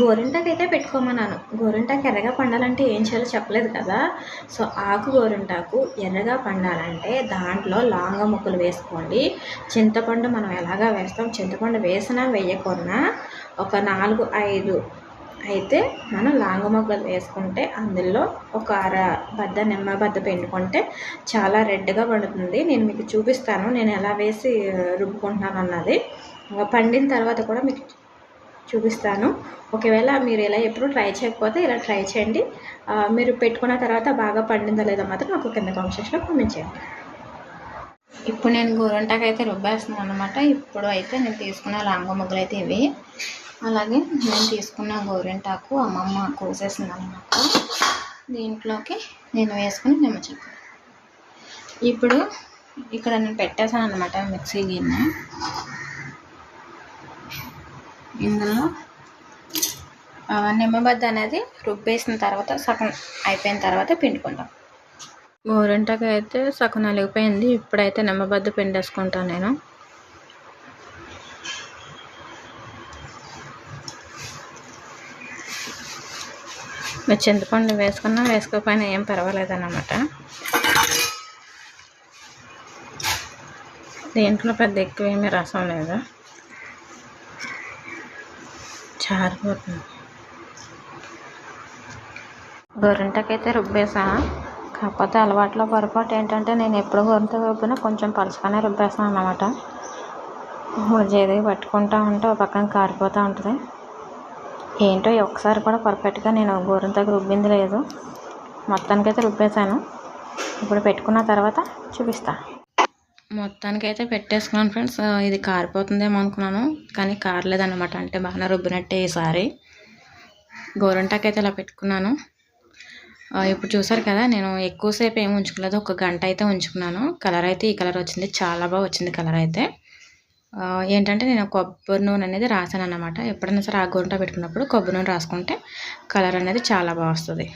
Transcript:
గోరింటాకు అయితే పెట్టుకోమన్నాను. గోరింటాకు ఎర్రగా పండాలంటే ఏం చేయాలో చెప్పలేదు కదా. సో ఆకు గోరింటాకు ఎర్రగా పండాలంటే దాంట్లో లాంగ ముక్కలు వేసుకోండి. చింతపండు మనం ఎలాగా వేస్తాం? చింతపండు వేసినా వేయకున్నా ఒక నాలుగు ఐదు అయితే మనం లాంగ మొగ్గలు వేసుకుంటే అందులో ఒక అర బద్ద నిమ్మ బద్ద పిండుకుంటే చాలా రెడ్గా పండుతుంది. నేను మీకు చూపిస్తాను. నేను ఎలా వేసి రుబ్బుకుంటున్నాను అన్నది పండిన తర్వాత కూడా మీకు చూపిస్తాను. ఒకవేళ మీరు ఇలా ఎప్పుడు ట్రై చేయకపోతే ఇలా ట్రై చేయండి. మీరు పెట్టుకున్న తర్వాత బాగా పండిందా లేదా మాత్రం నాకు కింద కామెంట్ సెక్షన్లో కామెంట్ చేయండి. ఇప్పుడు నేను గోరంటాకు అయితే రుబ్బేస్తున్నాను అనమాట ఇప్పుడు అయితే నేను తీసుకున్న లాంగ ముగ్గులు అయితే ఇవి. అలాగే నేను తీసుకున్న గోరింటాకు అమ్మమ్మ కోసేసింది అనమాట దీంట్లోకి నేను వేసుకుని నిమ్మ ఇప్పుడు ఇక్కడ నేను పెట్టేశాను అనమాట మిక్సీ గిన్నె. ఇందులో నిమ్మబద్ద అనేది రుబ్బేసిన తర్వాత సగం అయిపోయిన తర్వాత పిండుకుంటాం గోరింటకు అయితే సగం నలిగిపోయింది. ఇప్పుడైతే నిమ్మబద్ద పిండేసుకుంటాను నేను. మీరు చింతపండు వేసుకున్నా వేసుకోకపోయినా ఏం పర్వాలేదన్నమాట. దీంట్లో పెద్ద ఎక్కువ ఏమీ రసం లేదు. చారిపోతుంది. గొర్రెంటకైతే రుబ్బేసా. కాకపోతే అలవాట్లో పొరపాటు ఏంటంటే నేను ఎప్పుడు గోరింట రుబ్బినా కొంచెం పలుచగానే రుబ్బేస్తాను అన్నమాట. ఏది పట్టుకుంటా ఉంటే ఒక పక్కన కారిపోతూ ఉంటుంది. ఏంటో ఒకసారి కూడా పర్ఫెక్ట్గా నేను గోరింతకు రుబ్బింది లేదు. మొత్తానికైతే రుబ్బేశాను. ఇప్పుడు పెట్టుకున్న తర్వాత చూపిస్తాను మొత్తానికైతే పెట్టేసుకున్నాను ఫ్రెండ్స్. ఇది కారిపోతుందేమో అనుకున్నాను కానీ కారలేదన్నమాట. అంటే బాగానే రుబ్బినట్టే ఈసారి. గోరంటాకు అయితే ఇలా పెట్టుకున్నాను ఇప్పుడు చూసారు కదా నేను ఎక్కువసేపు ఏమి ఉంచుకోలేదు. ఒక గంట అయితే ఉంచుకున్నాను. కలర్ అయితే ఈ కలర్ వచ్చింది. చాలా బాగా వచ్చింది కలర్ అయితే. ఏంటంటే నేను కొబ్బరి నూనె అనేది రాసాను అనమాట ఎప్పుడైనా సరే ఆ గోరంట పెట్టుకున్నప్పుడు కొబ్బరి నూనె రాసుకుంటే కలర్ అనేది చాలా బాగా వస్తుంది.